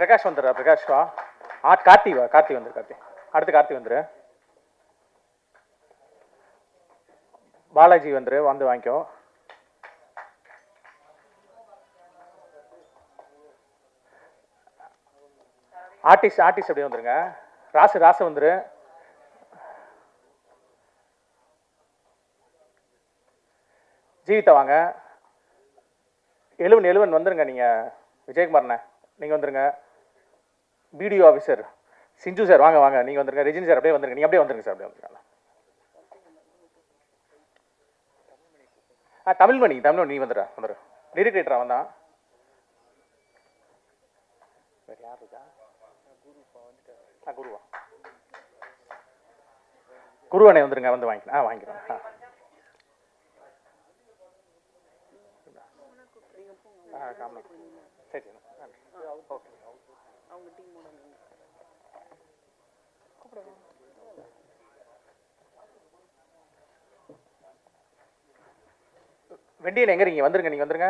பிரகாஷ் வந்துடுறா பிரகாஷ் வா. ஆ கார்த்தி வா கார்த்தி வந்துரு கார்த்தி. அடுத்து கார்த்தி வந்துரு. பாலாஜி வந்துரு வந்து வாங்கிக்கோ. ஆர்டிஸ்ட் ஆர்டிஸ்ட் அப்படியே வந்துருங்க. ராசு ராசு வந்துரு. ஜீவிதா வாங்க. எழுவன் எழுவன் வந்துருங்க நீங்கள் விஜயகுமார்ண்ணே நீங்கள் வந்துருங்க. பிடிஓ ஆஃபீஸர் சிஞ்சு சார் வாங்க வாங்க. நீங்கள் வந்துருங்க. ரஜினி சார் அப்படியே வந்துருங்க. நீங்கள் அப்படியே வந்துருங்க சார் அப்படியே வந்துருங்க. ஆ தமிழ்மணி தமிழ்மணி நீ வந்துடுறா வந்துடு லிரிக் வந்தான் வேறு யார் இருக்கா? ஆ குருவா. குருவனே வந்துருங்க வந்து வாங்கிக்கலாம். ஆ வாங்கிக்கிறோம் ஆ. ஆ காமனா சரி நன்றி ஓகே வெண்டியன் எங்க இருக்கீங்க? வந்துருங்க நீங்க வந்துருங்க.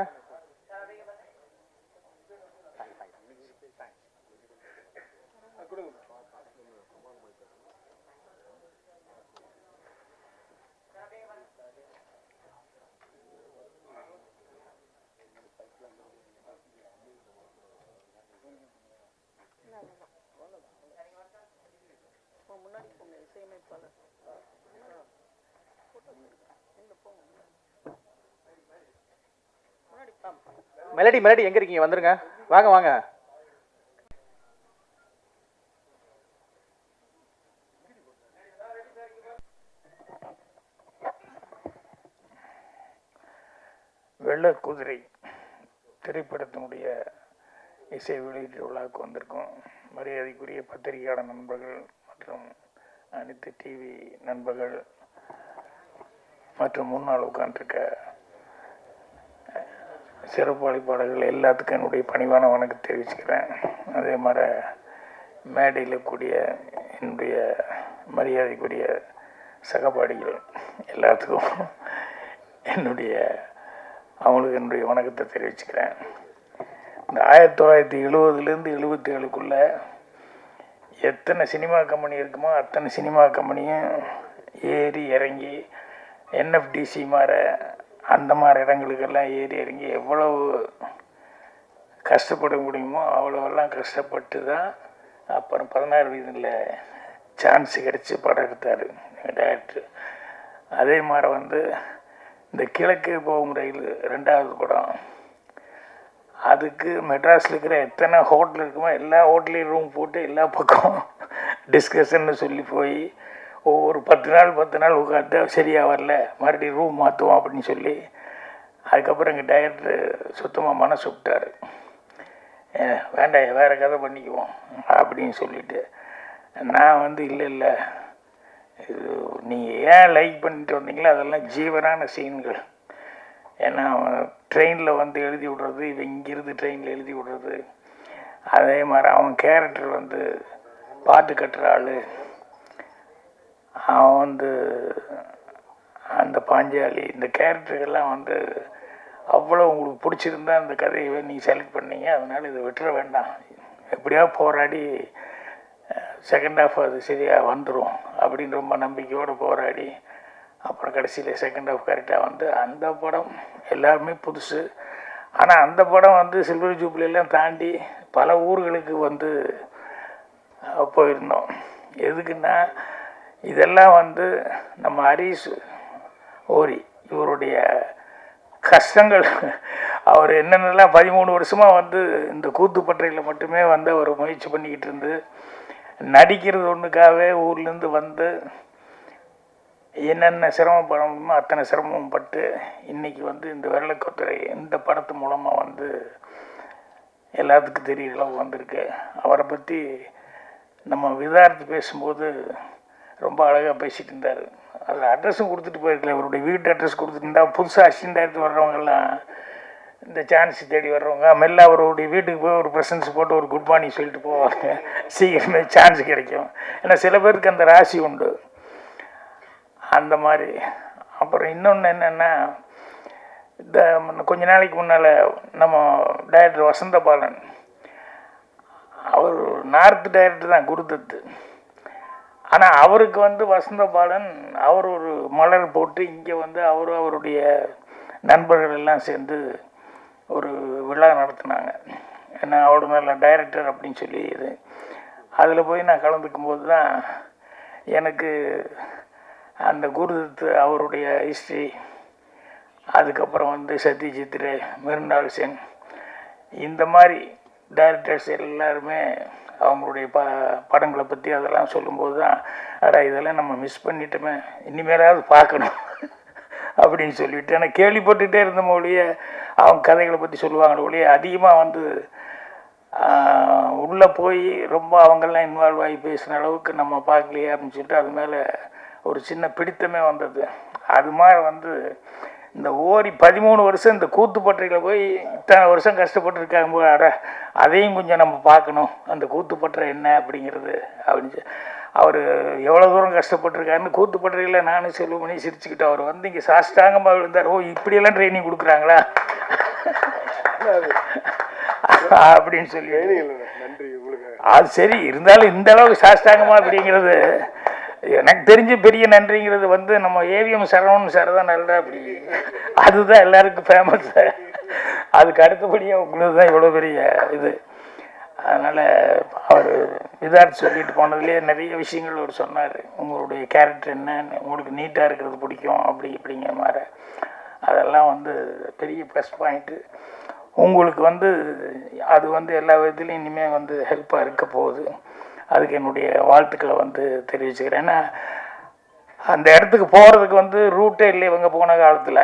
மெலடி மெலடி எங்க இருக்கீங்க? வந்துருங்க. வாங்க வாங்க. வெள்ள குதிரை திரைப்படத்தினுடைய இசை வெளியீட்டு விழாவுக்கு வந்திருக்கோம். மரியாதைக்குரிய பத்திரிகையாளர் நண்பர்கள் மற்றும் அனைத்து டிவி நண்பர்கள் மற்றும் முன்னால் உட்காந்துருக்க சிறப்பு அழைப்பாளர்கள் எல்லாத்துக்கும் என்னுடைய பணிவான வணக்கம் தெரிவிச்சுக்கிறேன். அதே மாதிரி மேடையில் கூடிய என்னுடைய மரியாதைக்குரிய சகபாடிகள் எல்லாத்துக்கும் என்னுடைய அவங்களுக்கு என்னுடைய வணக்கத்தை தெரிவிச்சுக்கிறேன். இந்த ஆயிரத்தி தொள்ளாயிரத்தி எழுபதுலேருந்து எழுபத்தி ஏழுக்குள்ளே எத்தனை சினிமா கம்பெனி இருக்குமோ அத்தனை சினிமா கம்பெனியும் ஏறி இறங்கி என்எஃப்டிசி மாதிரி அந்த மாதிரி இடங்களுக்கெல்லாம் ஏறி இறங்கி எவ்வளவு கஷ்டப்பட முடியுமோ அவ்வளோவெல்லாம் கஷ்டப்பட்டு தான் அப்புறம் பதினாறு வயதில் சான்ஸ் கிடச்சி படம் எடுத்தார் டேரக்டர் அதே மாதிரி வந்து இந்த கிழக்கு போகும் ரயில் ரெண்டாவது படம். அதுக்கு மெட்ராஸில் இருக்கிற எத்தனை ஹோட்டல் இருக்குமோ எல்லா ஹோட்டலையும் ரூம் போட்டு எல்லா பக்கம் டிஸ்கஷன்னு சொல்லி போய் ஒவ்வொரு பத்து நாள் பத்து நாள் உட்காந்து சரியாக வரல மறுபடியும் ரூம் மாற்றுவோம் அப்படின்னு சொல்லி அதுக்கப்புறம் எங்கள் டைரக்டர் சுத்தமாக மனசு விட்டார். வேண்டாம் வேறு கதை பண்ணிக்குவோம் அப்படின்னு சொல்லிட்டு. நான் வந்து இல்லை இல்லை இது நீங்கள் ஏன் லைக் பண்ணிட்டு வந்தீங்களோ அதெல்லாம் ஜீவனான சீன்கள் ஏன்னா ட்ரெயினில் வந்து எழுதி விடுறது இவன் இங்கிருந்து ட்ரெயினில் எழுதி விடுறது. அதே மாதிரி அவன் கேரக்டர் வந்து பாட்டு கட்டுற ஆள். அவன் வந்து அந்த பாஞ்சாலி இந்த கேரக்டர்கள்லாம் வந்து அவ்வளோ உங்களுக்கு பிடிச்சிருந்தா அந்த கதையை நீங்கள் செலக்ட் பண்ணீங்க. அதனால் இதை விட்டுற வேண்டாம். எப்படியா போராடி செகண்ட் ஹாஃப் அது சரியாக வந்துடும் அப்படின்னு ரொம்ப நம்பிக்கையோடு போராடி அப்புறம் கடைசியில் செகண்ட் ஹாஃப் கரெக்டாக வந்து அந்த படம் எல்லாருமே புதுசு. ஆனால் அந்த படம் வந்து சில்வர் ஜூப்ளிலாம் தாண்டி பல ஊர்களுக்கு வந்து போயிருந்தோம். எதுக்குன்னா இதெல்லாம் வந்து நம்ம ஹரிஷ் ஓரி இவருடைய கஷ்டங்கள். அவர் என்னென்னலாம் பதிமூணு வருஷமாக வந்து இந்த கூத்துப்பற்றையில் மட்டுமே வந்து அவர் முயற்சி பண்ணிக்கிட்டு இருந்து நடிக்கிறது ஒன்றுக்காகவே ஊர்லேருந்து வந்து என்னென்ன சிரமப்படணுமோ அத்தனை சிரமம் பட்டு இன்றைக்கி வந்து இந்த வெள்ளக்கொத்துறை இந்த படத்து மூலமாக வந்து எல்லாத்துக்கும் தெரிய அளவு வந்திருக்கு. அவரை பற்றி நம்ம விதார்த்து பேசும்போது ரொம்ப அழகாக பேசிகிட்டு இருந்தார். அதில் அட்ரஸும் கொடுத்துட்டு போயிருக்கல அவருடைய வீட்டு அட்ரஸ் கொடுத்துட்டு இருந்தால் புதுசாக அசிஸ்டண்ட் எடுத்து வர்றவங்கெல்லாம் இந்த சான்ஸ் தேடி வர்றவங்க மெல்ல அவருடைய வீட்டுக்கு போய் ஒரு ப்ரெசன்ஸ் போட்டு ஒரு குட் மார்னிங் சொல்லிட்டு போவாங்க. சீக்கிரமே சான்ஸ் கிடைக்கும். ஏன்னா சில பேருக்கு அந்த ராசி உண்டு. அந்த மாதிரி. அப்புறம் இன்னொன்று என்னென்னா இந்த முன்ன- கொஞ்ச நாளைக்கு முன்னால் நம்ம டைரக்டர் வசந்தபாலன் அவர் நார்த் டைரக்டர் தான் குருதத்து ஆனால் அவருக்கு வந்து வசந்த பாலன் அவர் ஒரு மலர் போட்டு இங்கே வந்து அவர் அவருடைய நண்பர்கள் எல்லாம் சேர்ந்து ஒரு விழா நடத்தினாங்க. ஏன்னா அவரு மேலே டைரக்டர் அப்படின்னு சொல்லி இது. அதில் போய் நான் கலந்துக்கும் போது தான் எனக்கு அந்த குருதத்து அவருடைய ஹிஸ்ட்ரி அதுக்கப்புறம் வந்து சத்யஜித் ரே மிருண்டால் சென் இந்த மாதிரி டைரக்டர்ஸ் எல்லாருமே அவங்களுடைய ப படங்களை பற்றி அதெல்லாம் சொல்லும்போது தான் அடா இதெல்லாம் நம்ம மிஸ் பண்ணிட்டோமே இனிமேலாவது பார்க்கணும் அப்படின்னு சொல்லிட்டு ஆனால் கேள்விப்பட்டுகிட்டே இருந்த மொழிய அவங்க கதைகளை பற்றி சொல்லுவாங்க ஒழிய அதிகமாக வந்து உள்ளே போய் ரொம்ப அவங்கெல்லாம் இன்வால்வ் ஆகி பேசின அளவுக்கு நம்ம பார்க்கலையே அப்படின்னு சொல்லிட்டு அது மேலே ஒரு சின்ன பிடித்தமே வந்தது. அது மாதிரி வந்து இந்த ஓரி பதிமூணு வருஷம் இந்த கூத்துப்பட்டறையில் போய் இத்தனை வருஷம் கஷ்டப்பட்டுருக்காங்க அட அதையும் கொஞ்சம் நம்ம பார்க்கணும். அந்த கூத்துப்பட்டறை என்ன அப்படிங்கிறது. அப்படின்னு அவர் எவ்வளோ தூரம் கஷ்டப்பட்டிருக்காருன்னு கூத்துப்பட்டறையில் நானும் செல்வமணி சிரிச்சுக்கிட்டு அவர் வந்து இங்கே சாஷ்டாங்கமாக விழுந்தார். ஓ இப்படியெல்லாம் ட்ரைனிங் கொடுக்குறாங்களா? அப்படின்னு சொல்லி. நன்றி அது சரி இருந்தாலும் இந்த அளவுக்கு சாஷ்டாங்கமா அப்படிங்கிறது எனக்கு தெரிஞ்ச பெரிய நன்றிங்கிறது வந்து நம்ம ஏவிஎம் சரவணன் சார் தான் நல்லா அப்படி. அதுதான் எல்லாருக்கும் ஃபேமஸ் அதுக்கு அடுத்தபடியாக உங்களுக்கு தான் இவ்வளோ பெரிய இது. அதனால் அவர் இதாக சொல்லிட்டு போனதுலேயே நிறைய விஷயங்கள் அவர் சொன்னார். உங்களுடைய கேரக்டர் என்ன உங்களுக்கு நீட்டாக இருக்கிறது பிடிக்கும் அப்படி இப்படிங்கிற மாதிரி. அதெல்லாம் வந்து பெரிய ப்ளஸ் பாயிண்ட்டு உங்களுக்கு வந்து அது வந்து எல்லா விதத்துலையும் இனிமேல் வந்து ஹெல்ப்பாக இருக்க போகுது. அதுக்கு என்னுடைய வாழ்த்துக்களை வந்து தெரிவிச்சுக்கிறேன். ஏன்னா அந்த இடத்துக்கு போகிறதுக்கு வந்து ரூட்டே இல்லை இவங்க போன காலத்தில்.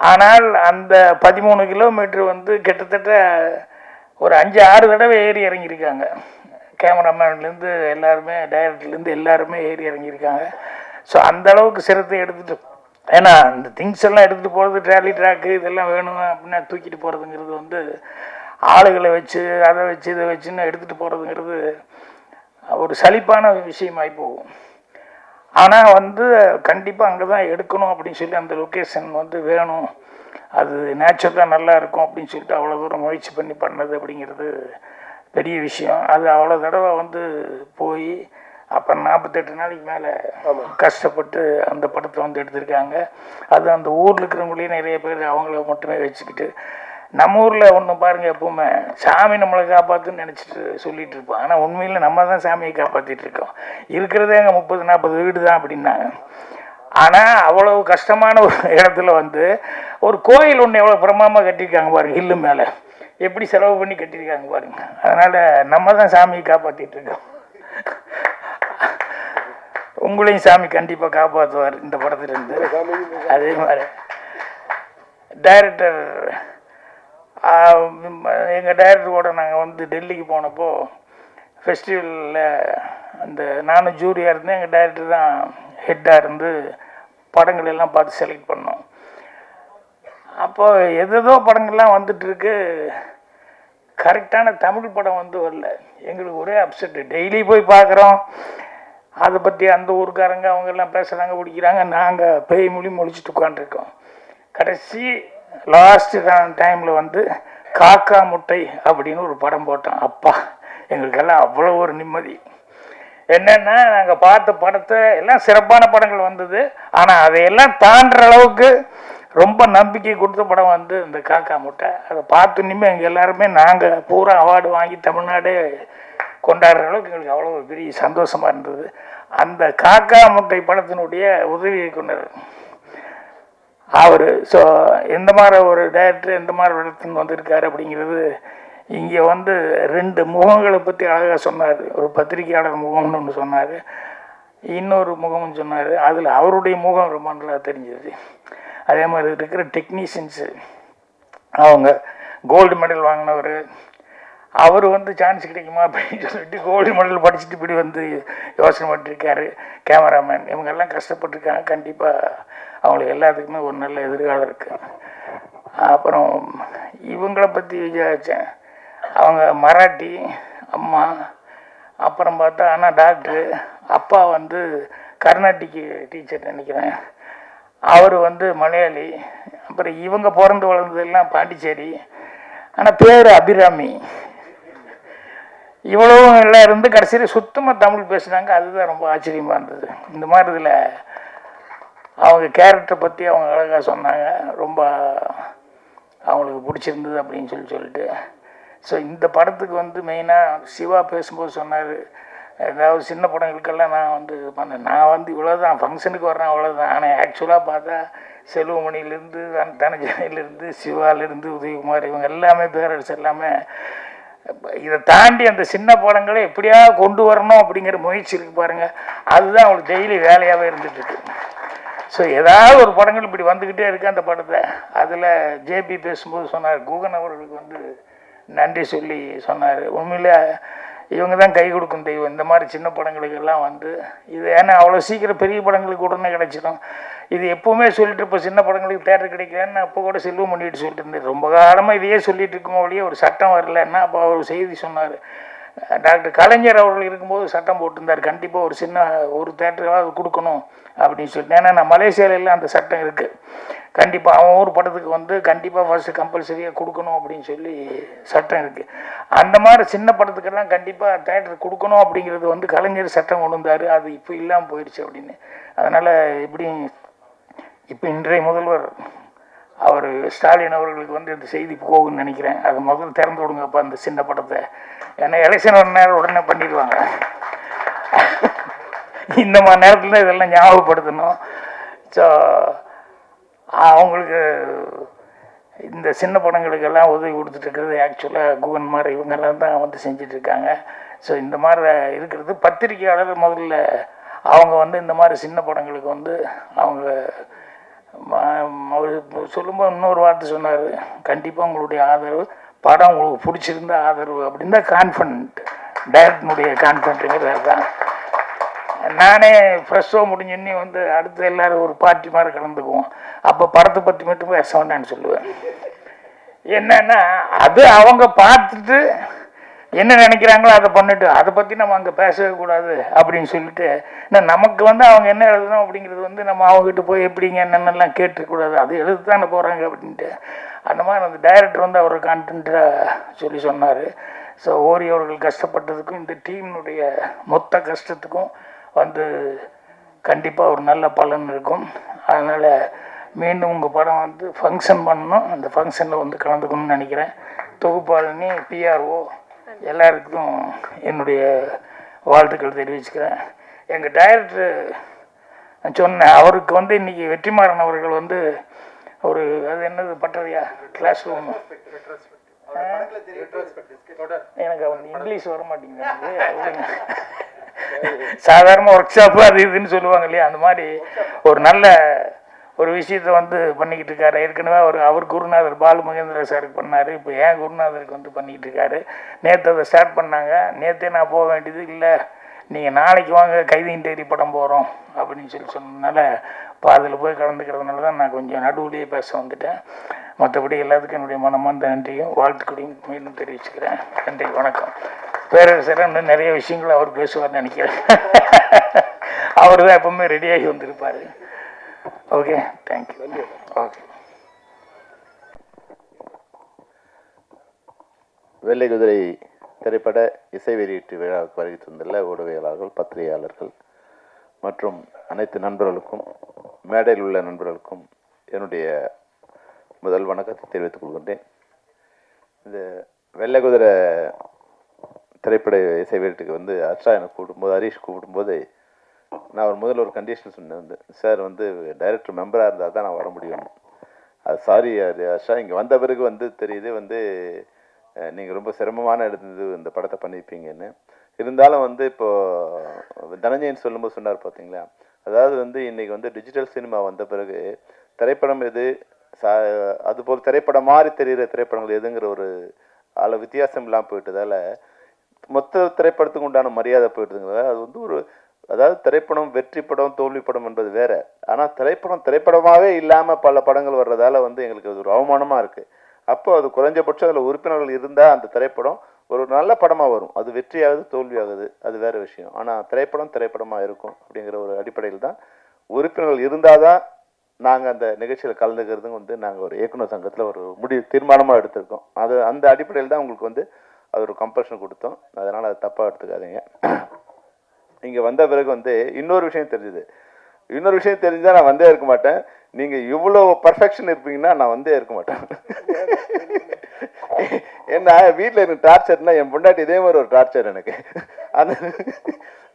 ஆனால் அந்த பதிமூணு கிலோமீட்டர் வந்து கிட்டத்தட்ட ஒரு அஞ்சு ஆறு தடவை ஏறி இறங்கியிருக்காங்க. கேமராமேன்லேருந்து எல்லாருமே டைரக்டர்லேருந்து எல்லாருமே ஏறி இறங்கியிருக்காங்க. ஸோ அந்த அளவுக்கு சிரத்தை எடுத்துகிட்டு ஏன்னா இந்த திங்ஸ் எல்லாம் எடுத்துகிட்டு போகிறது ட்ராலி ட்ராக்கு இதெல்லாம் வேணும் அப்படின்னா தூக்கிட்டு போகிறதுங்கிறது வந்து ஆளுகளை வச்சு அதை வச்சு இதை வச்சுன்னு எடுத்துகிட்டு போகிறதுங்கிறது ஒரு சலிப்பான விஷயமாகி போகும். ஆனால் வந்து கண்டிப்பாக அங்கே தான் எடுக்கணும் அப்படின்னு சொல்லி அந்த லொக்கேஷன் வந்து வேணும். அது நேச்சுரலாக நல்லா இருக்கும் அப்படின்னு சொல்லிட்டு அவ்வளோ தூரம் முயற்சி பண்ணி பண்ணது அப்படிங்கிறது பெரிய விஷயம். அது அவ்வளோ தடவை வந்து போய் அப்புறம் நாற்பத்தெட்டு நாளைக்கு மேலே கஷ்டப்பட்டு அந்த படத்தை வந்து எடுத்திருக்காங்க. அது அந்த ஊரில் இருக்கிறவங்களையும் நிறைய பேர் அவங்கள மட்டுமே வச்சுக்கிட்டு நம்ம ஊரில் ஒன்று பாருங்கள் எப்பவுமே சாமி நம்மளை காப்பாற்றுன்னு நினச்சிட்டு சொல்லிகிட்டு இருப்போம். ஆனால் உண்மையில் நம்ம தான் சாமியை காப்பாற்றிட்டு இருக்கோம். இருக்கிறதே அங்கே முப்பது நாற்பது வீடு தான் அப்படின்னாங்க. ஆனால் அவ்வளவு கஷ்டமான ஒரு இடத்துல வந்து ஒரு கோயில் ஒன்று எவ்வளோ பிரமாமாக கட்டியிருக்காங்க பாருங்கள் ஹில்லு மேலே. எப்படி செலவு பண்ணி கட்டியிருக்காங்க பாருங்கள் அதனால் நம்ம தான் சாமியை காப்பாற்றிட்டு இருக்கோம். உங்களையும் சாமி கண்டிப்பாக காப்பாற்றுவார் இந்த படத்துலேருந்து. அதே மாதிரி. டைரக்டர் எங்கள் டைரக்டரோட நாங்கள் வந்து டெல்லிக்கு போனப்போ ஃபெஸ்டிவலில் அந்த நானும் ஜூரியாக இருந்தேன். எங்கள் டைரக்டர் தான் ஹெட்டாக இருந்து படங்கள் எல்லாம் பார்த்து செலக்ட் பண்ணோம். அப்போது எதேதோ படங்கள்லாம் வந்துட்டுருக்கு கரெக்டான தமிழ் படம் வந்து வரல. எங்களுக்கு ஒரே அப்செட்டு டெய்லி போய் பார்க்குறோம். அதை பற்றி அந்த ஊருக்காரங்க அவங்கெல்லாம் பேசுகிறாங்க பிடிக்கிறாங்க. நாங்கள் பேய் மொழி முழிச்சிட்டு உட்காந்துருக்கோம் கடைசி லாஸ்ட்டு டைமில் வந்து காக்கா முட்டை அப்படின்னு ஒரு படம் போட்டோம். அப்பா எங்களுக்கெல்லாம் அவ்வளோ ஒரு நிம்மதி. என்னென்னா நாங்கள் பார்த்த படத்தை எல்லாம் சிறப்பான படங்கள் வந்தது. ஆனால் அதையெல்லாம் தாண்டுற அளவுக்கு ரொம்ப நம்பிக்கை கொடுத்த படம் வந்து இந்த காக்கா முட்டை. அதை பார்த்து எங்கள் எல்லாருமே நாங்கள் பூரா அவார்டு வாங்கி தமிழ்நாடே கொண்டாடுற அளவுக்கு எங்களுக்கு அவ்வளோ ஒரு பெரிய சந்தோஷமாக இருந்தது. அந்த காக்கா முட்டை படத்தினுடைய உதவி இயக்குனர் அவர் ஸோ எந்த மாதிரி ஒரு டேரக்டர் எந்த மாதிரி இடத்துல வந்திருக்காரு அப்படிங்கிறது இங்கே வந்து ரெண்டு முகங்களை பற்றி அழகாக சொன்னார். ஒரு பத்திரிகையாளர் முகம்னு ஒன்று சொன்னார். இன்னொரு முகம்னு சொன்னார். அதில் அவருடைய முகம் ரொம்ப நல்லா தெரிஞ்சது. அதே மாதிரி இருக்கிற டெக்னீஷியன்ஸு அவங்க கோல்டு மெடல் வாங்கினவர் அவர் வந்து சான்ஸ் கிடைக்குமா அப்படின்னு சொல்லிட்டு கோல்டு மெடல் படிச்சுட்டு இப்படி வந்து யோசனை பண்ணிருக்காரு கேமராமேன் இவங்கெல்லாம் கஷ்டப்பட்டுருக்காங்க. கண்டிப்பாக அவங்களுக்கு எல்லாத்துக்குமே ஒரு நல்ல எதிர்காலம் இருக்குது அப்புறம் இவங்கள பற்றி விசாரித்தேன் அவங்க மராட்டி அம்மா அப்புறம் பார்த்தா ஆனால் டாக்டரு அப்பா வந்து கர்நாட்டிக்கு டீச்சர் நினைக்கிறேன். அவர் வந்து மலையாளி. அப்புறம் இவங்க பிறந்து வளர்ந்ததெல்லாம் பாண்டிச்சேரி. ஆனால் பேர் அபிராமி. இவ்வளவும் எல்லாம் இருந்து கடைசியில் சுத்தமாக தமிழ் பேசுனாங்க. அதுதான் ரொம்ப ஆச்சரியமாக இருந்தது. இந்த மாதிரி இதில் அவங்க கேரக்டரை பற்றி அவங்க அழகாக சொன்னாங்க. ரொம்ப அவங்களுக்கு பிடிச்சிருந்தது அப்படின்னு சொல்லி சொல்லிட்டு. ஸோ இந்த படத்துக்கு வந்து மெயினாக சிவா பேசும்போது சொன்னார். ஏதாவது சின்ன படங்களுக்கெல்லாம் நான் வந்து இது பண்ணேன். நான் வந்து இவ்வளோதான் ஃபங்க்ஷனுக்கு வர்றேன் அவ்வளோதான் ஆனால் ஆக்சுவலாக பார்த்தா செல்வமணிலேருந்து தனஜனிலேருந்து சிவாலேருந்து உதயகுமார் இவங்க எல்லாமே பேரரசு எல்லாமே இதை தாண்டி அந்த சின்ன படங்களை எப்படியா கொண்டு வரணும் அப்படிங்கிற முயற்சி இருக்கு பாருங்க. அதுதான் அவங்களுக்கு டெய்லி வேலையாகவே இருந்துட்டு இருக்கு. ஸோ ஏதாவது ஒரு படங்கள் இப்படி வந்துக்கிட்டே இருக்கு அந்த படத்தை அதில் ஜேபி பேசும்போது சொன்னார் கூகன் அவர்களுக்கு வந்து நன்றி சொல்லி சொன்னார். உண்மையிலே இவங்க தான் கை கொடுக்கும் தெய்வம். இந்த மாதிரி சின்ன படங்களுக்கெல்லாம் வந்து இது ஏன்னா அவ்வளோ சீக்கிரம் பெரிய படங்களுக்கு உடனே கிடச்சிடும் இது எப்போவுமே சொல்லிட்டு இப்போ சின்ன படங்களுக்கு தேட்டர் கிடைக்கலன்னு அப்போ கூட செல்வம் பண்ணிட்டு சொல்லிட்டு இருந்தேன். ரொம்ப காலமாக இதையே சொல்லிட்டு இருக்கோம் ஒழிய ஒரு சட்டம் வரலன்னா அப்போ அவர் செய்தி சொன்னார். டாக்டர் கலைஞர் அவர்கள் இருக்கும்போது சட்டம் போட்டிருந்தார். கண்டிப்பாக ஒரு சின்ன ஒரு தேட்டராவது கொடுக்கணும் அப்படின்னு சொல்லிட்டு. ஏன்னா நான் மலேசியால எல்லாம் அந்த சட்டம் இருக்குது கண்டிப்பாக அவன் ஊர் படத்துக்கு வந்து கண்டிப்பாக ஃபஸ்ட்டு கம்பல்சரியாக கொடுக்கணும் அப்படின்னு சொல்லி சட்டம் இருக்குது அந்த மாதிரி சின்ன படத்துக்கெல்லாம் கண்டிப்பாக தேட்டர் கொடுக்கணும் அப்படிங்கிறது வந்து கலைஞர் சட்டம் கொண்டு வந்தார். அது இப்போ இல்லாமல் போயிடுச்சு அப்படின்னு. அதனால் எப்படி இப்போ இன்றைய முதல்வர் அவர் ஸ்டாலின் அவர்களுக்கு வந்து இந்த செய்தி போகும்னு நினைக்கிறேன். அது முதல்ல திறந்து விடுங்கப்பா அந்த சின்ன படத்தை. ஏன்னா எலெக்ஷன் ஒரு நேரம் உடனே பண்ணிடுவாங்க. இந்த மாதிரி நேரத்தில் இதெல்லாம் ஞாபகப்படுத்தணும். ஸோ அவங்களுக்கு இந்த சின்ன படங்களுக்கெல்லாம் உதவி கொடுத்துட்ருக்கிறது ஆக்சுவலாக குகன்மார் மாதிரி இவங்கெல்லாம் தான் வந்து செஞ்சிட்ருக்காங்க ஸோ இந்த மாதிரி இருக்கிறது பத்திரிகையாளர் முதல்ல அவங்க வந்து இந்த மாதிரி சின்ன படங்களுக்கு வந்து அவங்க அவர் சொல்லும்போது இன்னொரு வார்த்தை சொன்னார். கண்டிப்பாக உங்களுடைய ஆதரவு படம் உங்களுக்கு பிடிச்சிருந்த ஆதரவு அப்படின்னு தான் கான்ஃபிடன்ட் டைரக்டனுடைய கான்ஃபிடன்ட்டுங்கிறது தான் நானே ஃப்ரெஷ்ஷோ முடிஞ்சுன்னு வந்து அடுத்து எல்லாரும் ஒரு பார்ட்டி மாதிரி கலந்துக்குவோம். அப்போ படத்தை பற்றி மட்டும் பேச வேண்டான்னு சொல்லுவேன். என்னன்னா அது அவங்க பார்த்துட்டு என்ன நினைக்கிறாங்களோ அதை பண்ணிட்டு அதை பற்றி நம்ம அங்கே பேசவே கூடாது அப்படின்னு சொல்லிட்டு நான் நமக்கு வந்து அவங்க என்ன எழுதணும் அப்படிங்கிறது வந்து நம்ம அவங்ககிட்ட போய் எப்படிங்க என்னென்னலாம் கேட்டுக்கூடாது அது எழுத தானே போகிறாங்க அப்படின்ட்டு. அந்த மாதிரி அந்த டைரக்டர் வந்து அவர் கான்டென்ட்டாக சொல்லி சொன்னார். ஸோ ஓரி அவர்கள் கஷ்டப்பட்டதுக்கும் இந்த டீமினுடைய மொத்த கஷ்டத்துக்கும் வந்து கண்டிப்பாக ஒரு நல்ல பலன் இருக்கும். அதனால் மீண்டும் உங்கள் படம் வந்து ஃபங்க்ஷன் பண்ணணும். அந்த ஃபங்க்ஷனில் வந்து கலந்துக்கணும்னு நினைக்கிறேன். தொகுப்பாளினி பிஆர்ஓ எல்லாருக்கும் என்னுடைய வாழ்த்துக்கள் தெரிவிச்சுக்கிறேன். எங்கள் டைரக்டர் சொன்னேன் அவருக்கு வந்து இன்னைக்கு வெற்றிமாறன் அவர்கள் வந்து ஒரு அது என்னது பட்டறையா? கிளாஸ் ரூம் எனக்கு அவன் இங்கிலீஷ் வர மாட்டேங்குது. சாதாரண ஒர்க் ஷாப்பு அது இதுன்னு சொல்லுவாங்க இல்லையா? அந்த மாதிரி ஒரு நல்ல ஒரு விஷயத்த வந்து பண்ணிக்கிட்டு இருக்காரு. ஏற்கனவே அவர் அவர் குருநாதர் பாலு மகேந்திர சாருக்கு பண்ணார். இப்போ ஏன் குருநாதருக்கு வந்து பண்ணிக்கிட்டு இருக்காரு. நேற்று அதை ஸ்டார்ட் பண்ணாங்க. நேற்றே நான் போக வேண்டியது இல்லை. நீங்கள் நாளைக்கு வாங்க கைதியின் தேடி படம் போகிறோம் அப்படின்னு சொல்லி சொன்னதுனால அதில் போய் கலந்துக்கிறதுனால தான் நான் கொஞ்சம் நடுவுலேயே பேச வந்துட்டேன். மற்றபடி எல்லாத்துக்கும் என்னுடைய மனமார்ந்த நன்றியும் வாழ்த்துக்களையும் மீண்டும் தெரிவிச்சுக்கிறேன். நன்றி வணக்கம். பேரரசர் இன்னும் நிறைய விஷயங்கள் அவர் பேசுவார்னு நினைக்கிறேன். அவர் தான் எப்பவுமே ரெடியாகி வந்திருப்பார். ஓகே தேங்க்யூ ஓகே வெள்ளை குதிரை திரைப்பட இசை வெளியீட்டு விழாவுக்கு வருகை தந்துள்ள ஊடகவியலாளர்கள் பத்திரிகையாளர்கள் மற்றும் அனைத்து நண்பர்களுக்கும் மேடையில் உள்ள நண்பர்களுக்கும் என்னுடைய முதல் வணக்கத்தை தெரிவித்துக் கொள்கின்றேன். இந்த வெள்ளை குதிரை திரைப்பட இசை வெளியீட்டுக்கு வந்து அர்ஷா எனக்கு கூப்பிடும்போது ஹரீஷ் கூப்பிடும்போது நான் ஒரு முதல்ல ஒரு கண்டிஷன் சொன்னேன். சார் வந்து டைரக்டர் மெம்பராக இருந்தால் தான் நான் வர முடியும். அது சாரி அது அர்ஷா இங்கே வந்த பிறகு வந்து தெரியுது வந்து நீங்கள் ரொம்ப சிரமமான எடுத்தது இந்த படத்தை பண்ணியிருப்பீங்கன்னு. இருந்தாலும் வந்து இப்போது தனஞ்சயன் சொல்லும்போது சொன்னார் பார்த்தீங்களா? அதாவது வந்து இன்றைக்கி வந்து டிஜிட்டல் சினிமா வந்த பிறகு திரைப்படம் எது சா அதுபோல் திரைப்படம் மாதிரி தெரிகிற திரைப்படங்கள் எதுங்கிற ஒரு அளவு வித்தியாசம் இல்லாமல் போயிட்டதால மொத்த திரைப்படத்துக்கு உண்டான மரியாதை போயிட்டுதுங்கிறதால அது வந்து ஒரு அதாவது திரைப்படம் வெற்றி படம் தோல்வி படம் என்பது வேற. ஆனால் திரைப்படம் திரைப்படமாகவே இல்லாமல் பல படங்கள் வர்றதால வந்து எங்களுக்கு அது ஒரு அவமானமாக இருக்குது அப்போ அது குறைஞ்சபட்சம் அதில் உறுப்பினர்கள் இருந்தால் அந்த திரைப்படம் ஒரு நல்ல படமாக வரும். அது வெற்றியாகுது தோல்வியாகுது அது வேறு விஷயம். ஆனால் திரைப்படம் திரைப்படமாக இருக்கும் அப்படிங்கிற ஒரு அடிப்படையில் தான் உறுப்பினர்கள் இருந்தால் தான் நாங்கள் அந்த நிகழ்ச்சியில் கலந்துக்கிறதும் வந்து நாங்கள் ஒரு இயக்குனர் சங்கத்தில் ஒரு முடிவு தீர்மானமாக எடுத்திருக்கோம். அது அந்த அடிப்படையில் தான் உங்களுக்கு வந்து அது ஒரு கம்பல்ஷன் கொடுத்தோம். அதனால் அது தப்பாக எடுத்துக்காதீங்க. இங்கே வந்த பிறகு வந்து இன்னொரு விஷயம் தெரிஞ்சுது. இன்னொரு விஷயம் தெரிஞ்சால் நான் வந்தே இருக்க மாட்டேன். நீங்கள் இவ்வளோ பர்ஃபெக்ஷன் இருப்பீங்கன்னா நான் வந்தே இருக்க மாட்டேன். ஏன்னா வீட்டில் எனக்கு டார்ச்சர்னா என் பொண்டாட்டி இதே மாதிரி ஒரு டார்ச்சர் எனக்கு. அந்த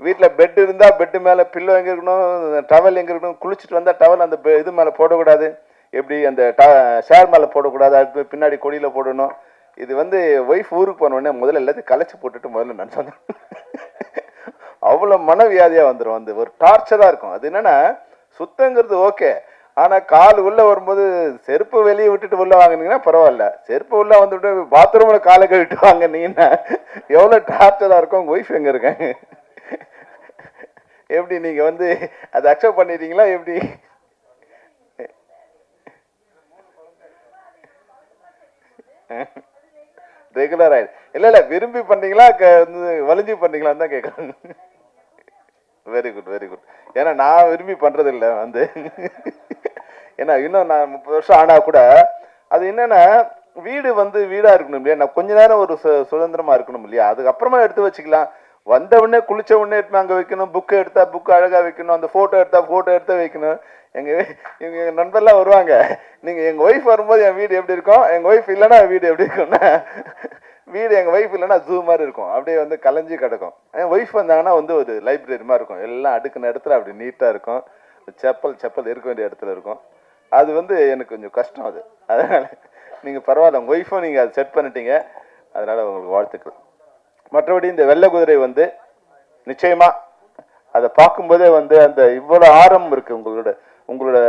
வீட்டில் பெட் இருந்தால் பெட்டு மேலே பில்லோ எங்கே இருக்கணும் டவல் எங்கே இருக்கணும் குளிச்சுட்டு வந்தால் டவல் அந்த இது மேலே போடக்கூடாது. எப்படி அந்த ட ஷேர் மேலே போடக்கூடாது அடுத்து பின்னாடி கொடியில் போடணும். இது வந்து ஒய்ஃப் ஊருக்கு போனோடனே முதல்ல எல்லாத்தையும் கலைச்சி போட்டுட்டு முதல்ல நான் சொன்னேன். அவ்வளோ மனவியாதியாக வந்துடும் வந்து ஒரு டார்ச்சராக இருக்கும். அது என்னென்னா சுத்தங்கிறது ஓகே ஆனால் கால் உள்ளே வரும்போது செருப்பு வெளியே விட்டுட்டு உள்ளே வாங்குனீங்கன்னா பரவாயில்ல. செருப்பு உள்ளே வந்துட்டு பாத்ரூமில் காலை கழுவிட்டு வாங்குனீங்கன்னா எவ்வளோ டார்ச்சராக இருக்கும். உங்கள் ஒய்ஃப் எங்கே இருக்காங்க? எப்படி நீங்கள் வந்து அதை அக்செப்ட் பண்ணிட்டீங்களா? எப்படி? ரெகுலர் ஆயிடு இல்லை இல்லை விரும்பி பண்ணீங்களா வலிஞ்சு பண்ணீங்களான்னு தான் கேட்குறேன் வெரி குட் வெரி குட் ஏன்னா நான் விரும்பி பண்றது இல்லை வந்து. ஏன்னா இன்னும் நான் முப்பது வருஷம் ஆனா கூட அது என்னன்னா வீடு வந்து வீடா இருக்கணும் இல்லையா? நான் கொஞ்ச நேரம் ஒரு சு- சுதந்திரமா இருக்கணும் இல்லையா? அதுக்கப்புறமா எடுத்து வச்சுக்கலாம். வந்த உடனே குளிச்ச உடனே எடுத்து அங்கே வைக்கணும். புக்கு எடுத்தா புக்கு அழகா வைக்கணும். அந்த போட்டோ எடுத்தா போட்டோ எடுத்து வைக்கணும். எங்கள் வீ- எங்கள் நண்பர்லாம் வருவாங்க. நீங்கள் எங்கள் ஒய்ஃப் வரும்போது என் வீடு எப்படி இருக்கும்? எங்கள் ஒய்ஃப் இல்லைன்னா வீடு எப்படி இருக்கும்னா. வீடு எங்கள் ஒய்ஃப் இல்லைன்னா ஜூ மாதிரி இருக்கும். அப்படியே வந்து கலைஞ்சி கிடக்கும். என் ஒய்ஃப் வந்தாங்கன்னா வந்து ஒரு லைப்ரரி மாதிரி இருக்கும். எல்லாம் அடுக்குன இடத்துல அப்படி நீட்டாக இருக்கும். செப்பல் செப்பல் இருக்க வேண்டிய இடத்துல இருக்கும். அது வந்து எனக்கு கொஞ்சம் கஷ்டம் அது. அதனால் நீங்கள் பரவாயில்ல உங்கள் ஒய்ஃபும் நீங்கள் அதை செட் பண்ணிட்டீங்க. அதனால் உங்களுக்கு வாழ்த்துக்கள். மற்றபடி இந்த வெள்ளை குதிரை வந்து நிச்சயமாக அதை பார்க்கும்போதே வந்து அந்த இவ்வளோ ஆரம் இருக்குது உங்களோட. உங்களோட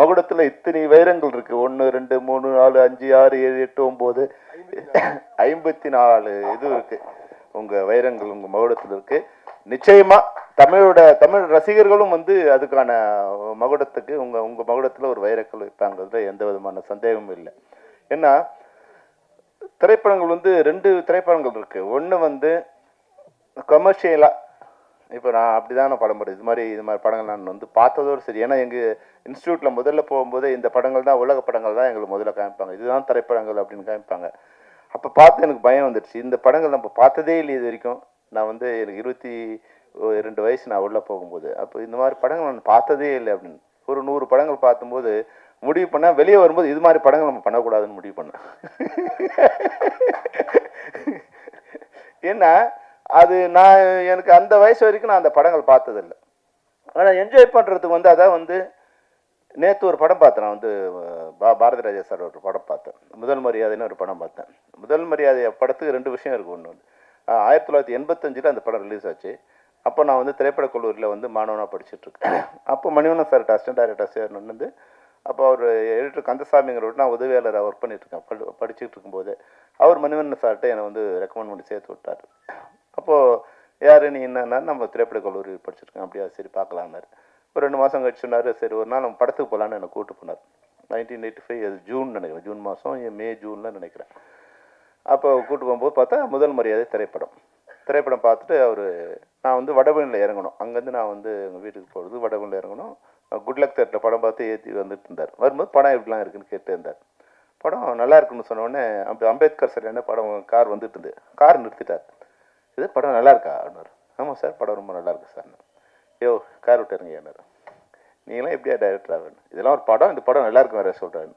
மகுடத்துல இத்தனை வைரங்கள் இருக்கு. ஒன்று ரெண்டு மூணு நாலு அஞ்சு ஆறு ஏழு எட்டு ஒம்பது ஐம்பத்தி நாலு இது இருக்கு. உங்க வைரங்கள் உங்க மகுடத்துல இருக்கு. நிச்சயமா தமிழோட தமிழ் ரசிகர்களும் வந்து அதுக்கான மகுடத்துக்கு உங்க உங்க மகுடத்துல ஒரு வைரக்கல் வைப்பாங்கிறதுல எந்த விதமான சந்தேகமும் இல்லை. ஏன்னா திரைப்படங்கள் வந்து ரெண்டு திரைப்படங்கள் இருக்கு. ஒன்று வந்து கமர்ஷியலாக இப்போ நான் அப்படி தான் படம் போடுறது? இது மாதிரி இது மாதிரி படங்கள் நான் வந்து பார்த்ததோடு சரி. ஏன்னா எங்கள் இன்ஸ்டியூட்டில் முதல்ல போகும்போது இந்த படங்கள் தான் உலக படங்கள் தான் எங்களுக்கு முதல்ல காமிப்பாங்க. இதுதான் திரைப்படங்கள் அப்படின்னு காமிப்பாங்க. அப்போ பார்த்து எனக்கு பயம் வந்துடுச்சு. இந்த படங்கள் நம்ம பார்த்ததே இல்லை இது வரைக்கும். நான் வந்து எனக்கு இருபத்தி ரெண்டு வயசு நான் உள்ளே போகும்போது. அப்போ இந்த மாதிரி படங்கள் நான் பார்த்ததே இல்லை அப்படின்னு. ஒரு நூறு படங்கள் பார்த்தும்போது முடிவு பண்ணால் வெளியே வரும்போது இது மாதிரி படங்கள் நம்ம பண்ணக்கூடாதுன்னு முடிவு பண்ணேன். ஏன்னா அது நான் எனக்கு அந்த வயசு வரைக்கும் நான் அந்த படங்கள் பார்த்ததில்லை. ஆனால் என்ஜாய் பண்ணுறதுக்கு வந்து அதான் வந்து நேற்று ஒரு படம் பார்த்தேன். நான் வந்து பா பாரதி ராஜா சார் ஒரு படம் பார்த்தேன். முதல் மரியாதைன்னு ஒரு படம் பார்த்தேன். முதல் மரியாதை படத்துக்கு ரெண்டு விஷயம் இருக்குது ஒன்று வந்து ஆயிரத்தி தொள்ளாயிரத்தி எண்பத்தஞ்சில் அந்த படம் ரிலீஸ் ஆச்சு. அப்போ நான் வந்து திரைப்படக் கல்லூரியில் வந்து மாணவனாக படிச்சுட்ருக்கேன் அப்போ Manivannan sir assistant director sir வந்து அப்போ அவர் எடிட்டர் கந்தசாமிங்கிறவர் நான் உதவியாளராக ஒர்க் பண்ணிட்டுருக்கேன் படி படிச்சுட்டு இருக்கும்போது அவர் மணிவண்ணன் சார்கிட்ட என்னை வந்து ரெக்கமெண்ட் பண்ணி சேர்த்து விட்டார். அப்போது யார் நீ என்னன்னா நம்ம திரைப்படக் கல்லூரி படிச்சிருக்கேன் அப்படியா? சரி பார்க்கலான்னாரு. ஒரு ரெண்டு மாதம் கழிச்சு சொன்னார் சரி ஒரு நாள் நம்ம படத்துக்கு போகலான்னு என்னை கூட்டு போனார். நைன்டீன் எயிட்டி ஃபைவ் அது ஜூன் நினைக்கிறேன் ஜூன் மாதம் மே ஜூனில் நினைக்கிறேன். அப்போ கூட்டு போகும்போது பார்த்தா முதல் மரியாதை திரைப்படம். திரைப்படம் பார்த்துட்டு அவர் நான் வந்து வடபழனியில் இறங்கணும். அங்கேருந்து நான் வந்து எங்கள் வீட்டுக்கு போகிறது வடபழனியில் இறங்கணும். குட்லக் தேட்டரில் படம் பார்த்து ஏற்றி வந்துட்டு இருந்தார். வரும்போது படம் எப்படிலாம் இருக்குன்னு கேட்டு இருந்தார். படம் நல்லா இருக்குன்னு சொன்னோடனே அம்பேத்கர் சார் என்ன படம் கார் வந்துட்டு இருந்து கார் நிறுத்திட்டார். இது படம் நல்லா இருக்கா அப்படின்னாரு ஆமாம் சார் படம் ரொம்ப நல்லா இருக்கு சார். ஐயோ கார் விட்டுருங்க என்ன நீங்களாம் எப்படியா டைரக்டர் ஆகணும் இதெல்லாம் ஒரு படம் இந்த படம் நல்லா இருக்கும் வேறு சொல்கிறாரு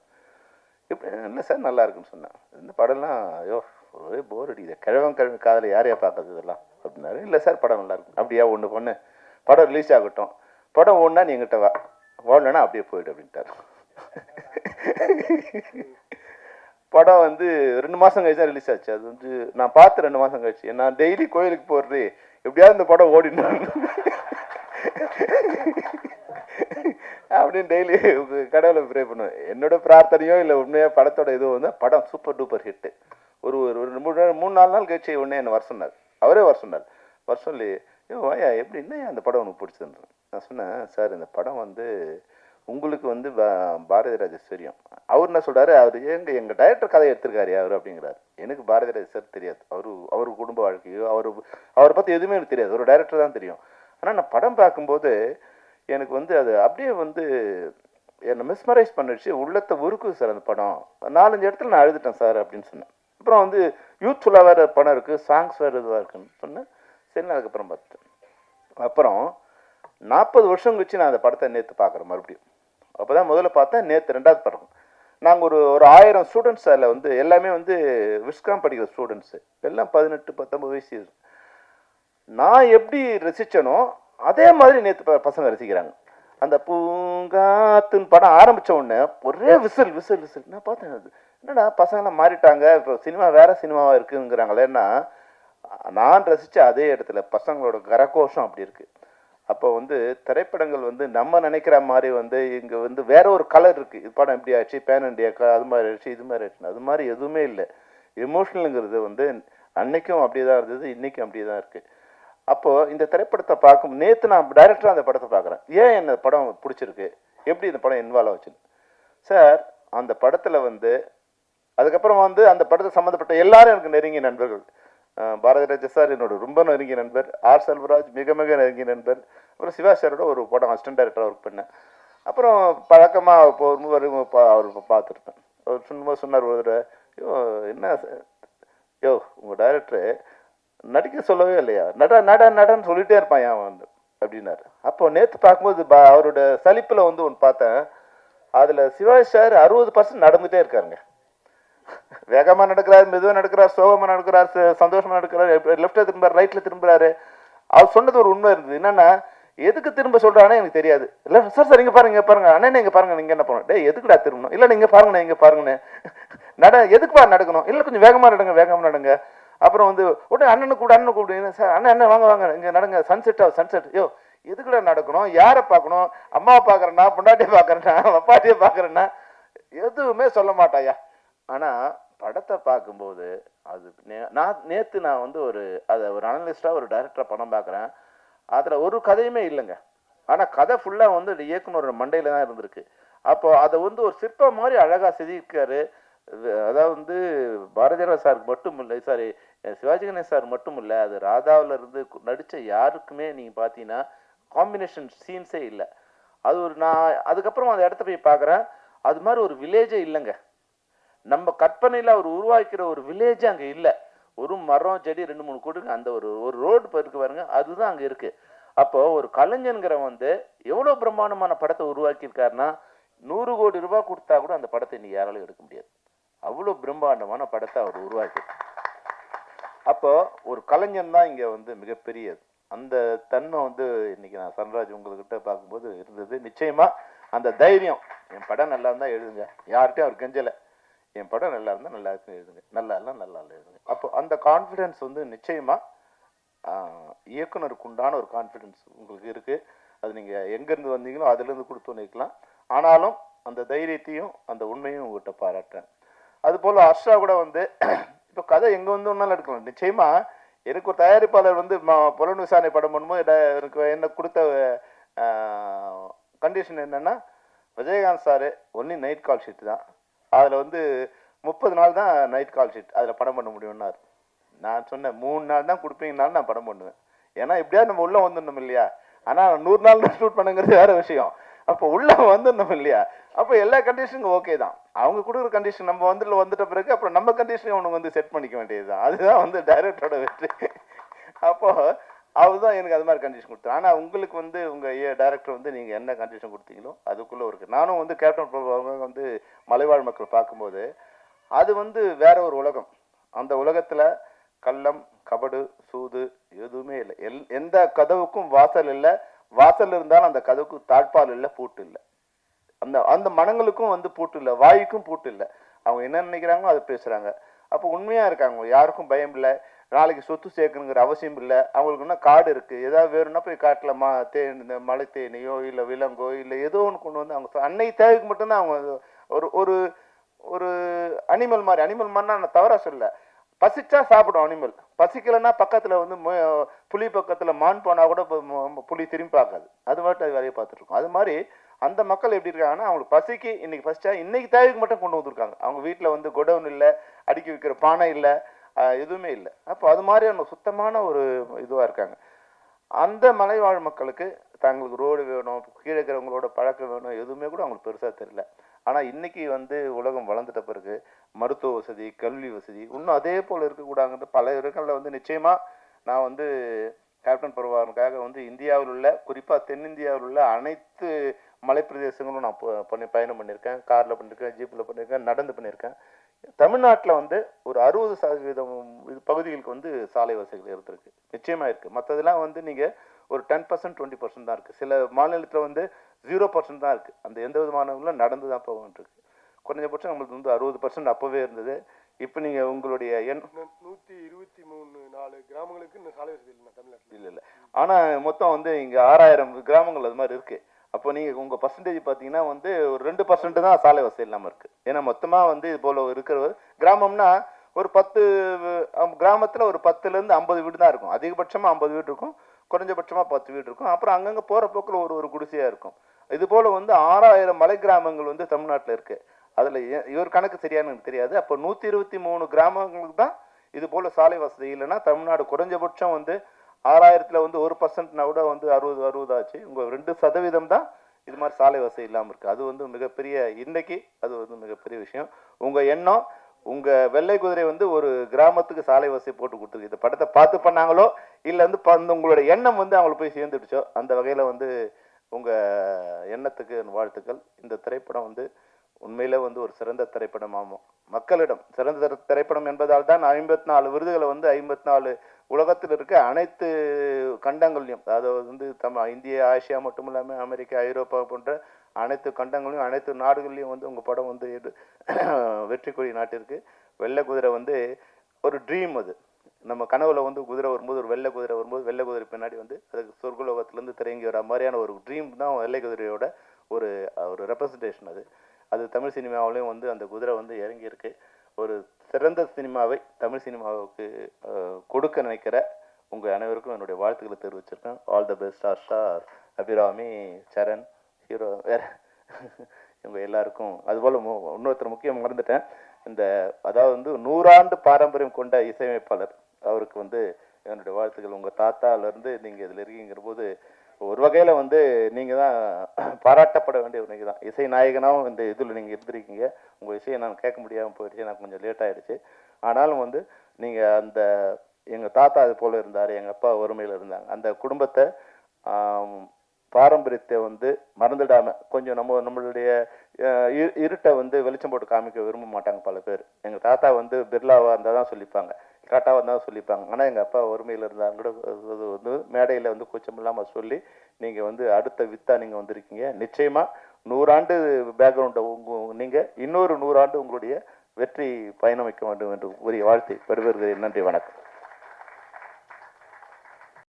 இப்படி இல்லை சார் நல்லா இருக்குன்னு சொன்னேன். இந்த படம்லாம் ஐயோ ஒரே போர் அடிக்குது. கிழவன் கிழமை காதில் யாரையா பார்க்கறது இதெல்லாம்? அப்படின்னாரு. இல்லை சார் படம் நல்லா இருக்கும் அப்படியா ஒன்று பொண்ணு. படம் ரிலீஸ் ஆகட்டும். படம் ஒன்றா நீ எங்கிட்ட வா. ஓடலன்னா அப்படியே போயிடு அப்படின்ட்டார். படம் வந்து ரெண்டு மாதம் கழிச்சு தான் ரிலீஸ் ஆச்சு. அது வந்து நான் பார்த்து ரெண்டு மாதம் கழிச்சு. நான் டெய்லி கோயிலுக்கு போகிறது எப்படியாவது இந்த படம் ஓடினான் அப்படின்னு டெய்லி கடவுளை ப்ரே பண்ணுவேன். என்னோட பிரார்த்தனையோ இல்லை உண்மையாக படத்தோட இது வந்து படம் சூப்பர் டூப்பர் ஹிட்டு ஒரு ஒரு ஒரு மூணு நாள் மூணு நாலு நாள் கழிச்சு உடனே என்னை வர சொன்னார். அவரே வர சொன்னார். வர சொல்லி ஐயோ வாயா எப்படி என்ன அந்த படம் உனக்கு பிடிச்சிருந்து நான் சொன்னேன் சார் இந்த படம் வந்து உங்களுக்கு வந்து பாரதி ராஜா தெரியும் அவர் என்ன சொல்றாரு? அவர் எங்க எங்க டைரக்டர் கதை எடுத்திருக்காரு அவர் அப்படிங்கிறார். எனக்கு பாரதி ராஜ சார் தெரியாது. அவரு அவர் குடும்ப வாழ்க்கையோ அவர் அவரை பத்தி எதுவுமே எனக்கு தெரியாது. ஒரு டைரக்டர் தான் தெரியும். ஆனா நான் படம் பார்க்கும்போது எனக்கு வந்து அது அப்படியே வந்து என்னை மிஸ்மரைஸ் பண்ணிடுச்சு உள்ளத்தை உருக்குது சார் அந்த படம். நாலஞ்சு இடத்துல நான் அழுதுட்டேன் சார் அப்படின்னு சொன்னேன். அப்புறம் வந்து யூத்ஃபுல்லாக வேறு படம் இருக்குது சாங்ஸ் வேறு இதுவாக இருக்குன்னு சொன்னேன். சரி நான் அதுக்கப்புறம் பார்த்தேன் அப்புறம் நாற்பது வருஷம் கழிச்சு நான் அந்த படத்தை நேற்று பார்க்குறேன் மறுபடியும். அப்போ தான் முதல்ல பார்த்தா நேற்று ரெண்டாவது படம். நாங்கள் ஒரு ஒரு ஆயிரம் ஸ்டூடெண்ட்ஸ் அதில் வந்து எல்லாமே வந்து விஸ்காம் படிக்கிற ஸ்டூடெண்ட்ஸு எல்லாம் பதினெட்டு பத்தொம்பது வயசு நான் எப்படி ரசித்தனோ அதே மாதிரி நேற்று பசங்க ரசிக்கிறாங்க. அந்த பூங்காத்துன்னு படம் ஆரம்பித்த உடனே ஒரே விசில் விசில் விசில். நான் பார்த்தேன் அது. என்னடா பசங்களாம் மாறிட்டாங்க இப்போ சினிமா வேற சினிமாவாக இருக்குங்கிறாங்களேன்னா நான் ரசித்த அதே இடத்துல பசங்களோட கரகோஷம் அப்படி இருக்குது அப்போ வந்து திரைப்படங்கள் வந்து நம்ம நினைக்கிற மாதிரி வந்து இங்கே வந்து வேற ஒரு கலர் இருக்குது இது படம் எப்படி ஆச்சு? பேன் இண்டியா அது மாதிரி ஆயிடுச்சு இது மாதிரி ஆயிடுச்சு அது மாதிரி எதுவுமே இல்லை. எமோஷனலுங்கிறது வந்து அன்னைக்கும் அப்படியே தான் இருந்தது இன்றைக்கும் அப்படியே தான் இருக்குது அப்போது இந்த திரைப்படத்தை பார்க்கும் நேற்று நான் டைரக்டராக அந்த படத்தை பார்க்குறேன். ஏன் என்ன படம் பிடிச்சிருக்கு? எப்படி இந்த படம் இன்வால்வ் ஆச்சுன்னு? சார் அந்த படத்தில் வந்து அதுக்கப்புறம் வந்து அந்த படத்தை சம்மந்தப்பட்ட எல்லாரும் எனக்கு நெருங்கிய நண்பர்கள். பாரதி ராஜா சார் என்னோட ரொம்ப நெருங்கிய நண்பர். ஆர். செல்வராஜ் மிக மிக நெருங்கிய நண்பர். அப்புறம் சிவா சாரோட ஒரு படம் அசிஸ்டன்ட் டைரக்டராக ஒர்க் பண்ணேன். அப்புறம் பழக்கமாக இப்போ வரும் அவர் பார்த்துருப்பேன். அவர் சும்மா சொன்னார் ஒரு தடவை, யோ என்ன யோ உங்கள் டைரக்டரு நடிக்க சொல்லவே இல்லையா? நட நட நடன்னு சொல்லிட்டே இருப்பான் அவன் வந்து? அப்படின்னாரு. அப்போ நேற்று பார்க்கும்போது பா அவரோட சலிப்பில் வந்து ஒன்று பார்த்தேன். அதில் சிவாஜி சார் அறுபது பர்சன்ட் நடந்துகிட்டே இருக்காருங்க. வேகமா நடக்கிறார் மெதுவாக நடக்கிறார் சோகமா நடக்கிறார் சந்தோஷமாக நடக்கிறார் லெஃப்ட்ல திரும்புறாரு ரைட்ல திரும்புறாரு. அவர் சொன்னது ஒரு உண்மை இருந்தது என்னன்னா எதுக்கு திரும்ப சொல்கிறானே எனக்கு தெரியாது. இல்ல சார் சார் இங்கே பாருங்க பாருங்க. அண்ணன் நீங்கள் பாருங்க நீங்க என்ன பண்ணணும்? டே எதுக்குடா திரும்பணும்? இல்லை நீங்க பாருங்கண்ணே இங்க பாருங்கண்ணே. நட எதுக்குப்பா நடக்கணும்? இல்ல கொஞ்சம் வேகமா நடங்க வேகமா நடங்க. அப்புறம் வந்து உடனே அண்ணனு கூட அண்ணன் கூப்பிடுங்க சார் அண்ணன் அண்ணன் வாங்க வாங்க இங்கே நடங்க. சன்செட் ஆகும் சன்செட் யோ எதுக்குடா நடக்கணும்? யாரை பார்க்கணும்? அம்மாவை பார்க்குறேன்னா பொண்டாட்டியை பார்க்குறேன்னா அப்பாட்டியை பார்க்குறேன்னா எதுவுமே சொல்ல மாட்டாயா ஆனால் படத்தை பார்க்கும்போது அது நே- நான் நேற்று நான் வந்து ஒரு அதை ஒரு அனலிஸ்டாக ஒரு டைரக்டராக படம் பார்க்குறேன். அதில் ஒரு கதையுமே இல்லைங்க. ஆனால் கதை ஃபுல்லாக வந்து இந்த இயக்குனரோட மண்டையில் தான் இருந்திருக்கு. அப்போது அதை வந்து ஒரு சிற்பம் மாதிரி அழகாக செதுக்கிருக்காரு அதாவது வந்து பாரதியார் சாருக்கு மட்டும் இல்லை சாரி சிவாஜி கணேஷ் சார் மட்டும் இல்லை அது ராதாவில் இருந்து நடித்த யாருக்குமே நீங்கள் பார்த்தீங்கன்னா காம்பினேஷன் சீன்ஸே இல்லை. அது ஒரு நான் அதுக்கப்புறம் அந்த இடத்த போய் பார்க்குறேன். அது மாதிரி ஒரு வில்லேஜே இல்லைங்க. நம்ம கற்பனையில் அவர் உருவாக்கிற ஒரு வில்லேஜ் அங்கே இல்லை. ஒரு மரம் செடி ரெண்டு மூணு கூடுங்க. அந்த ஒரு ஒரு ரோடு பருக்கு பாருங்க. அதுதான் அங்கே இருக்கு. அப்போ ஒரு கலைஞன்கிற வந்து எவ்வளோ பிரம்மாண்டமான படத்தை உருவாக்கியிருக்காருன்னா நூறு கோடி ரூபாய் கொடுத்தா கூட அந்த படத்தை இன்னைக்கு யாராலும் எடுக்க முடியாது. அவ்வளோ பிரம்மாண்டமான படத்தை அவர் உருவாக்கி அப்போ ஒரு கலைஞன் தான் இங்கே வந்து மிகப்பெரியது. அந்த தன்மை வந்து இன்னைக்கு நான் சன்ராஜ் உங்கள்கிட்ட பார்க்கும்போது இருந்தது. நிச்சயமா அந்த தைரியம் என் படம் நல்லா இருந்தால் எழுதுங்க. யார்கிட்டையும் அவர் கெஞ்சலை. என் படம் நல்லா இருந்தால் நல்லா எழுதுங்க. நல்லா இல்லை நல்லா இல்லை எழுதுங்க. அப்போ அந்த கான்ஃபிடென்ஸ் வந்து நிச்சயமாக இயக்குனருக்கு உண்டான ஒரு கான்ஃபிடென்ஸ் உங்களுக்கு இருக்குது அது நீங்கள் எங்கேருந்து வந்தீங்களோ அதுலேருந்து கொடுத்து நிற்கலாம் ஆனாலும் அந்த தைரியத்தையும் அந்த உண்மையும் உங்கள்கிட்ட பாராட்டுறேன். அதுபோல் ஹர்ஷா கூட வந்து இப்போ கதை எங்கே வந்து ஒன்றாலும் எடுக்கலாம். நிச்சயமாக எனக்கு ஒரு தயாரிப்பாளர் வந்து ம- புலன் விசாரணை படம் பண்ணும்போது எனக்கு என்ன கொடுத்த கண்டிஷன் என்னென்னா Vijayakanth sir only night call sheet தான். அதில் வந்து முப்பது நாள் தான் நைட் கால் ஷீட் அதில் படம் பண்ண முடியும்னாரு. நான் சொன்னேன் மூணு நாள் தான் கொடுப்பீங்கனாலும் நான் படம் பண்ணுவேன். ஏன்னா எப்படியாவது நம்ம உள்ளே வந்துடணும் இல்லையா? ஆனால் நூறு நாள் ஷூட் பண்ணுங்கிறது வேற விஷயம். அப்போ உள்ளே வந்துடணும் இல்லையா? அப்போ எல்லா கண்டிஷனும் ஓகே தான். அவங்க கொடுக்குற கண்டிஷன் நம்ம வந்துட்டு வந்துட்ட பிறகு அப்புறம் நம்ம கண்டிஷனையும் அவனுக்கு வந்து செட் பண்ணிக்க வேண்டியது தான் அதுதான் வந்து டைரக்டரோட வெற்றி. அப்போ அவர் தான் எனக்கு அது மாதிரி கண்டிஷன் கொடுத்தாரு. ஆனால் உங்களுக்கு வந்து உங்கள் டேரக்டர் வந்து நீங்கள் என்ன கண்டிஷன் கொடுத்தீங்களோ அதுக்குள்ளே இருக்குது நானும் வந்து கேப்டன் பிரபு வந்து மலைவாழ் மக்கள் பார்க்கும்போது அது வந்து வேற ஒரு உலகம். அந்த உலகத்தில் கள்ளம் கபடு சூது எதுவுமே இல்லை. எல் எந்த கதவுக்கும் வாசல் இல்லை. வாசல் இருந்தாலும் அந்த கதவுக்கு தாழ்பால் இல்லை பூட்டு இல்லை. அந்த அந்த மனங்களுக்கும் வந்து பூட்டு இல்லை. வாய்க்கும் பூட்டு இல்லை. அவங்க என்ன நினைக்கிறாங்களோ அதை பேசுகிறாங்க அப்போ உண்மையாக இருக்காங்க. யாருக்கும் பயம் இல்லை. நாளைக்கு சொத்து சேர்க்கணுங்கிற அவசியம் இல்லை. அவங்களுக்கு என்ன காடு இருக்குது ஏதாவது வேணும்னா போய் காட்டில் மா தேன் இந்த மலை தேனியோ இல்லை விலங்கோ இல்லை ஏதோ ஒன்று கொண்டு வந்து அவங்க அன்னை தேவைக்கு மட்டும்தான் அவங்க ஒரு ஒரு ஒரு அனிமல் மாதிரி அனிமல் மாதிரினா நான் தவறாக சொல்ல பசிச்சா சாப்பிடும் அனிமல் பசிக்கலைன்னா பக்கத்தில் வந்து மு- புலி பக்கத்தில் மான் போனால் கூட புளி புலி திரும்பி பார்க்காது. அது மட்டும் அது வேலையை பார்த்துட்ருக்கும் அது மாதிரி அந்த மக்கள் எப்படி இருக்காங்கன்னா அவங்களுக்கு பசிக்கு இன்னைக்கு பசிச்சா இன்னைக்கு தேவைக்கு மட்டும் கொண்டு வந்திருக்காங்க. அவங்க வீட்டில் வந்து குடவுன் இல்லை அடுக்கி வைக்கிற பானை இல்லை எதுவுமே இல்லை. அப்போ அது மாதிரியான சுத்தமான ஒரு இதுவாக இருக்காங்க. அந்த மலைவாழ் மக்களுக்கு தங்களுக்கு ரோடு வேணும் கீழே இருக்கிறவங்களோட பழக்கம் வேணும் எதுவுமே கூட அவங்களுக்கு பெருசாக தெரியல. ஆனால் இன்னைக்கு வந்து உலகம் வளர்ந்துட்ட பிறகு மருத்துவ வசதி கல்வி வசதி இன்னும் அதே போல் இருக்கக்கூடாதுன்ற பல இடங்களில் வந்து நிச்சயமாக நான் வந்து கேப்டன் பருவாருக்காக வந்து இந்தியாவில் உள்ள குறிப்பாக தென்னிந்தியாவில் உள்ள அனைத்து மலைப்பிரதேசங்களும் நான் பண்ணி பயணம் பண்ணியிருக்கேன். காரில் பண்ணியிருக்கேன் ஜீப்பில் பண்ணியிருக்கேன் நடந்து பண்ணியிருக்கேன். தமிழ்நாட்டில் வந்து ஒரு அறுபது சதவீதம் இது பகுதிகளுக்கு வந்து சாலை வசதிகள் இருந்திருக்கு. நிச்சயமாக இருக்குது மற்றதெல்லாம் வந்து நீங்கள் ஒரு டென் பர்சன்ட் டுவெண்ட்டி பர்சன்ட் தான் இருக்குது சில மாநிலத்தில் வந்து ஜீரோ பர்சன்ட் தான் இருக்குது அந்த எந்த விதமானவங்களும் நடந்து தான் போகின்றிருக்கு குறைஞ்சபட்சம் நம்மளுக்கு வந்து அறுபது பர்சன்ட் அப்போவே இருந்தது. இப்போ நீங்கள் உங்களுடைய எண் நூத்தி இருபத்தி மூணு நாலு கிராமங்களுக்கு இன்னும் சாலை வசதி இல்லை தமிழ்நாட்டில். இல்லை இல்லை. ஆனால் மொத்தம் வந்து இங்கே ஆறாயிரம் கிராமங்கள் அது மாதிரி இருக்குது அப்போ நீங்கள் உங்கள் பர்சன்டேஜ் பார்த்தீங்கன்னா வந்து ஒரு ரெண்டு பர்சன்ட் தான் சாலை வசதி இல்லாமல் இருக்குது ஏன்னா மொத்தமாக வந்து இது போல் இருக்கிற கிராமம்னா ஒரு பத்து கிராமத்தில் ஒரு பத்துலேருந்து ஐம்பது வீடு தான் இருக்கும். அதிகபட்சமாக ஐம்பது வீடு இருக்கும். குறைஞ்சபட்சமாக பத்து வீடு இருக்கும். அப்புறம் அங்கங்கே போகிற போக்கில் ஒரு ஒரு குடிசையாக இருக்கும். இது போல் வந்து ஆறாயிரம் மலை கிராமங்கள் வந்து தமிழ்நாட்டில் இருக்குது அதில் இவர் கணக்கு சரியானு எனக்கு தெரியாது. அப்போ நூற்றி இருபத்தி மூணு கிராமங்களுக்கு தான் இது போல் சாலை வசதி இல்லைன்னா தமிழ்நாடு குறைஞ்சபட்சம் வந்து ஆறாயிரத்தில் வந்து ஒரு பர்சன்ட்னா கூட வந்து அறுபது அறுபது ஆச்சு. உங்கள் ரெண்டு சதவீதம் தான் இது மாதிரி சாலை வசதி இல்லாமல் இருக்குது அது வந்து மிகப்பெரிய இன்னைக்கு அது வந்து மிகப்பெரிய விஷயம். உங்கள் எண்ணம் உங்கள் வெள்ளை குதிரை வந்து ஒரு கிராமத்துக்கு சாலை வசதி போட்டு கொடுத்துருக்கு. இந்த படத்தை பார்த்து பண்ணாங்களோ இல்லை வந்து ப- அந்த உங்களோட எண்ணம் வந்து அவங்களுக்கு போய் சேர்ந்துடுச்சோ அந்த வகையில் வந்து உங்கள் எண்ணத்துக்கு வாழ்த்துக்கள். இந்த திரைப்படம் வந்து உண்மையில வந்து ஒரு சிறந்த திரைப்படமாகும். மக்களிடம் சிறந்த திரைப்படம் என்பதால் தான் ஐம்பத்தி நாலு விருதுகளை வந்து ஐம்பத்தி நாலு உலகத்தில் இருக்க அனைத்து கண்டங்கள்லையும் அதாவது வந்து தம் இந்திய ஆசியா மட்டும் இல்லாமல் அமெரிக்கா ஐரோப்பா போன்ற அனைத்து கண்டங்களையும் அனைத்து நாடுகள்லையும் வந்து உங்கள் படம் வந்து வெற்றி கொடி நாட்டிற்கு வெள்ளை குதிரை வந்து ஒரு ட்ரீம் அது. நம்ம கனவுல வந்து குதிரை வரும்போது ஒரு வெள்ளை குதிரை வரும்போது வெள்ளை குதிரை பின்னாடி வந்து அதுக்கு சொர்க்கலோகத்துலேருந்து திறங்கி வர மாதிரியான ஒரு ட்ரீம் தான் வெள்ளை குதிரையோட ஒரு ஒரு ரெப்ரசன்டேஷன் அது. அது தமிழ் சினிமாவிலையும் வந்து அந்த குதிரை வந்து இறங்கியிருக்கு. ஒரு சிறந்த சினிமாவை தமிழ் சினிமாவுக்கு கொடுக்க நினைக்கிற உங்கள் அனைவருக்கும் என்னுடைய வாழ்த்துக்களை தெரிவிச்சிருக்கேன். All the best R star Abhirami Saran hero வேற. இவங்க எல்லாருக்கும். அதுபோல் மு இன்னொருத்தர் முக்கியம் மறந்துட்டேன். இந்த அதாவது வந்து நூறாண்டு பாரம்பரியம் கொண்ட இசையமைப்பாளர். அவருக்கு வந்து என்னுடைய வாழ்த்துக்கள். உங்கள் தாத்தாலேருந்து நீங்கள் இதில் இருக்கீங்கிற போது ஒரு வகையில் வந்து நீங்கள் தான் பாராட்டப்பட வேண்டிய ஒரு நீங்கள் தான் இசை நாயகனாகவும் இந்த இதில் நீங்கள் இருந்திருக்கீங்க. உங்கள் இசையை நான் கேட்க முடியாமல் போயிடுச்சு. எனக்கு கொஞ்சம் லேட் ஆகிடுச்சு ஆனாலும் வந்து நீங்கள் அந்த எங்கள் தாத்தா அது போல் இருந்தார் எங்கள் அப்பா வறுமையில் இருந்தாங்க. அந்த குடும்பத்தை பாரம்பரியத்தை வந்து மறந்துடாமல் கொஞ்சம் நம்ம நம்மளுடைய இரு- இருட்டை வந்து வெளிச்சம் போட்டு காமிக்க விரும்ப மாட்டாங்க பல பேர். எங்கள் தாத்தா வந்து பிர்லாவாக இருந்தால் தான் சொல்லிப்பாங்க. கரெக்டாக வந்தால் தான் சொல்லிப்பாங்க. ஆனால் எங்கள் அப்பா வறுமையில் இருந்தாங்க கூட அது வந்து மேடையில் வந்து கூச்சம் இல்லாமல் சொல்லி நீங்கள் வந்து அடுத்த வித்தா நீங்கள் வந்திருக்கீங்க. நிச்சயமாக நூறாண்டு பேக்ரவுண்டை உங்க நீங்கள் இன்னொரு நூறாண்டு உங்களுடைய வெற்றி பயணம் வைக்க வேண்டும் என்று உரிய வாழ்த்தை பெறுவீர்கள் நன்றி வணக்கம்.